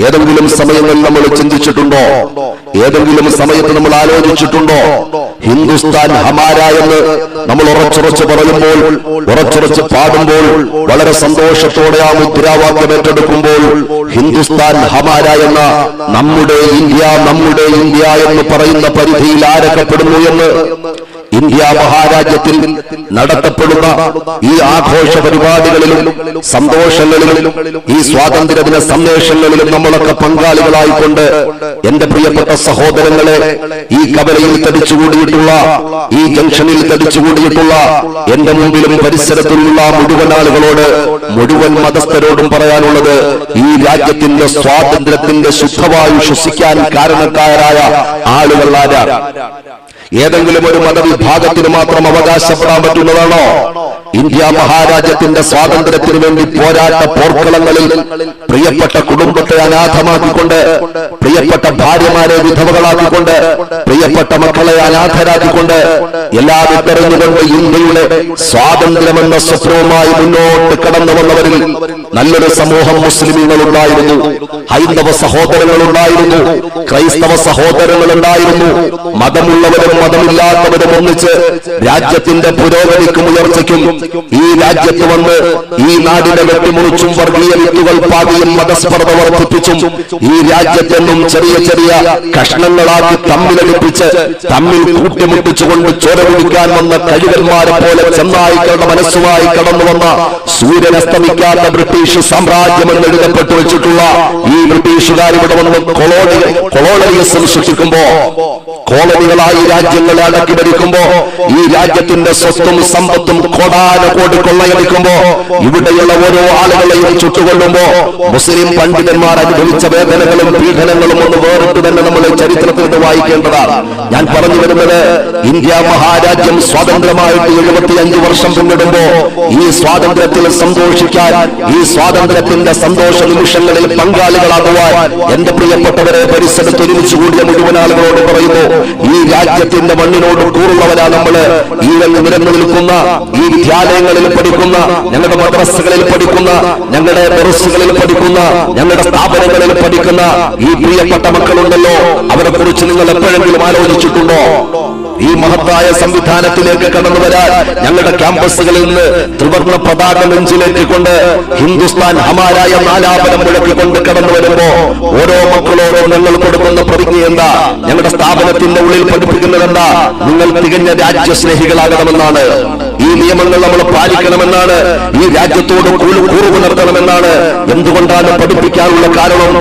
ഏതെങ്കിലും സമയങ്ങളിൽ നമ്മൾ ചിന്തിച്ചിട്ടുണ്ടോ? ഏതെങ്കിലും സമയത്ത് നമ്മൾ ആലോചിച്ചിട്ടുണ്ടോ? ഹിന്ദുസ്ഥാൻ ഹമാര എന്ന് നമ്മൾ ഉറച്ചുറച്ച് പറയുമ്പോൾ ഉറച്ചുറച്ച് പാടുമ്പോൾ വളരെ സന്തോഷത്തോടെ ആ മുദ്രാവാക്യം ഏറ്റെടുക്കുമ്പോൾ ഹിന്ദുസ്ഥാൻ ഹമാര എന്ന നമ്മുടെ ഇന്ത്യ നമ്മുടെ ഇന്ത്യ എന്ന് പറയുന്ന പരിധിയിൽ ആരക്കപ്പെടുന്നു എന്ന് ഇന്ത്യ മഹാരാജ്യത്തിൽ നടത്തപ്പെടുന്ന ഈ ആഘോഷ പരിപാടികളിലും സന്തോഷങ്ങളിലും ഈ സ്വാതന്ത്ര്യ ദിന സന്ദേശങ്ങളിലും നമ്മളൊക്കെ പങ്കാളികളായിക്കൊണ്ട് എന്റെ പ്രിയപ്പെട്ട സഹോദരങ്ങളെ ഈ കവലയിൽ തടിച്ചുകൂടിയിട്ടുള്ള ഈ ജംഗ്ഷനിൽ തടിച്ചുകൂടിയിട്ടുള്ള എന്റെ മുമ്പിലും പരിസരത്തിലുള്ള മുഴുവൻ ആളുകളോട് മുഴുവൻ മതസ്ഥരോടും പറയാനുള്ളത് ഈ രാജ്യത്തിന്റെ സ്വാതന്ത്ര്യത്തിന്റെ ശുദ്ധവായു ശ്വസിക്കാൻ കാരണക്കാരായ ആളുകൾ ഏതെങ്കിലും ഒരു മതവിഭാഗത്തിന് മാത്രം അവകാശപ്പെടാൻ പറ്റുന്നതാണോ? ഇന്ത്യ മഹാരാജ്യത്തിന്റെ സ്വാതന്ത്ര്യത്തിന് വേണ്ടി പോരാട്ട പോർക്കളങ്ങളിൽ പ്രിയപ്പെട്ട കുടുംബത്തെ അനാഥമാക്കിക്കൊണ്ട് പ്രിയപ്പെട്ട ഭാര്യമാരെ വിധവകളാക്കിക്കൊണ്ട് പ്രിയപ്പെട്ട മക്കളെ അനാഥരാക്കിക്കൊണ്ട് എല്ലാം തെരഞ്ഞുകൊണ്ട് ഇന്ത്യയുടെ സ്വാതന്ത്ര്യമെന്ന സ്വപ്നവുമായി മുന്നോട്ട് കടന്നു വന്നവരിൽ നല്ലൊരു സമൂഹം മുസ്ലിമുകൾ ഉണ്ടായിരുന്നു ഹൈന്ദവ സഹോദരങ്ങൾ ഉണ്ടായിരുന്നു ക്രൈസ്തവ സഹോദരങ്ങൾ ഉണ്ടായിരുന്നു മതമുള്ളവരും മതമില്ലാത്തവരും ഒന്നിച്ച് രാജ്യത്തിന്റെ പുരോഗതിക്കും ഉയർച്ചയ്ക്കും ഈ രാജ്യത്ത് വന്ന് ഈ നാടിനെ വെട്ടിമുറിച്ചും വർഗീയ വിത്തുകൾ പാകിയും മതസ്പർദ്ധ വർദ്ധിപ്പിച്ചും ഈ രാജ്യത്തെന്നും ചെറിയ ചെറിയ കഷ്ണങ്ങളാക്കി തമ്മിലടിപ്പിച്ച് തമ്മിൽ കൂട്ടിമുട്ടിച്ചുകൊണ്ട് ചോര കുടിക്കാൻ വന്ന കഴിവന്മാരെ പോലെ ചെന്നായിക്കളുടെ മനസ്സുമായി കടന്നു വന്ന സൂര്യൻ അസ്തമിക്കാത്ത ബ്രിട്ടീഷ് സാമ്രാജ്യം എന്ന് എഴുതപ്പെട്ടു വെച്ചിട്ടുള്ള ഈ ബ്രിട്ടീഷുകാർ ഇവിടെ വന്ന് കൊളോണി കൊളോണിയെ സൃഷ്ടിക്കുമ്പോ കോളനികളായി രാജ്യങ്ങളെ അടക്കി ഭരിക്കുമ്പോ ഈ രാജ്യത്തിന്റെ സ്വത്തും സമ്പത്തും കൊടാന കോടി കൊള്ളയടിക്കുമ്പോ ഇവിടെയുള്ള ഓരോ ആളുകളെയും ചുട്ടുകൊള്ളുമ്പോ മുസ്ലിം പണ്ഡിതന്മാർ അനുഭവിച്ച വേദനകളും പീഡനങ്ങളും ഒന്ന് വേറിട്ട് തന്നെ നമ്മൾ ചരിത്രത്തിൽ വായിക്കേണ്ടതാണ്. ഞാൻ പറഞ്ഞു വരുന്നത് ഇന്ത്യ മഹാരാജ്യം സ്വാതന്ത്ര്യമായിട്ട് എഴുപത്തി അഞ്ച് വർഷം പിന്നിടുമ്പോ ഈ സ്വാതന്ത്ര്യത്തിൽ സന്തോഷിക്കാൻ ഈ സ്വാതന്ത്ര്യത്തിന്റെ സന്തോഷ നിമിഷങ്ങളിൽ പങ്കാളികളാകുവാൻ എന്റെ പ്രിയപ്പെട്ടവരെ പരിസരത്ത് ഒരുമിച്ച് കൂടിയ മുഴുവൻ ആളുകളോട് പറയുന്നു ഈ രാജ്യത്തിന്റെ മണ്ണിനോട് കൂറുള്ളവരാ നമ്മൾ. ഈ നിരന്നു നിൽക്കുന്ന ഈ വിദ്യാലയങ്ങളിൽ പഠിക്കുന്ന ഞങ്ങളുടെ മദ്രസകളിൽ പഠിക്കുന്ന ഞങ്ങളുടെ ബറസുകളിൽ പഠിക്കുന്ന ഞങ്ങളുടെ സ്ഥാപനങ്ങളിൽ പഠിക്കുന്ന ഈ പ്രിയപ്പെട്ട മക്കളുണ്ടല്ലോ. അവരെ കുറിച്ച് നിങ്ങൾ എപ്പോഴെങ്കിലും ആലോചിച്ചിട്ടുണ്ടോ? ഈ മഹത്തായ സംവിധാനത്തിലേക്ക് കടന്നു വരാൻ ഞങ്ങളുടെ ക്യാമ്പസുകളിൽ നിന്ന് ത്രിവർണ പതാക നെഞ്ചിലേറ്റിക്കൊണ്ട് ഹിന്ദുസ്ഥാൻ ഹമാരായ നാലാപനം മുഴക്കിക്കൊണ്ട് കടന്നു വരുമ്പോ ഓരോ മക്കളോടും ഞങ്ങൾ കൊടുക്കുന്ന പ്രതിജ്ഞ എന്താ? ഞങ്ങളുടെ സ്ഥാപനത്തിന്റെ ഉള്ളിൽ പഠിപ്പിക്കുന്നതെന്താ? നിങ്ങൾ തികഞ്ഞ രാജ്യസ്നേഹികളാകണമെന്നാണ്. ഈ നിയമങ്ങൾ നമ്മൾ പാലിക്കണമെന്നാണ്. ഈ രാജ്യത്തോട് കൂറു പുലർത്തണമെന്നാണ് എന്തുകൊണ്ടാണ് പഠിപ്പിക്കാനുള്ള കാരണം?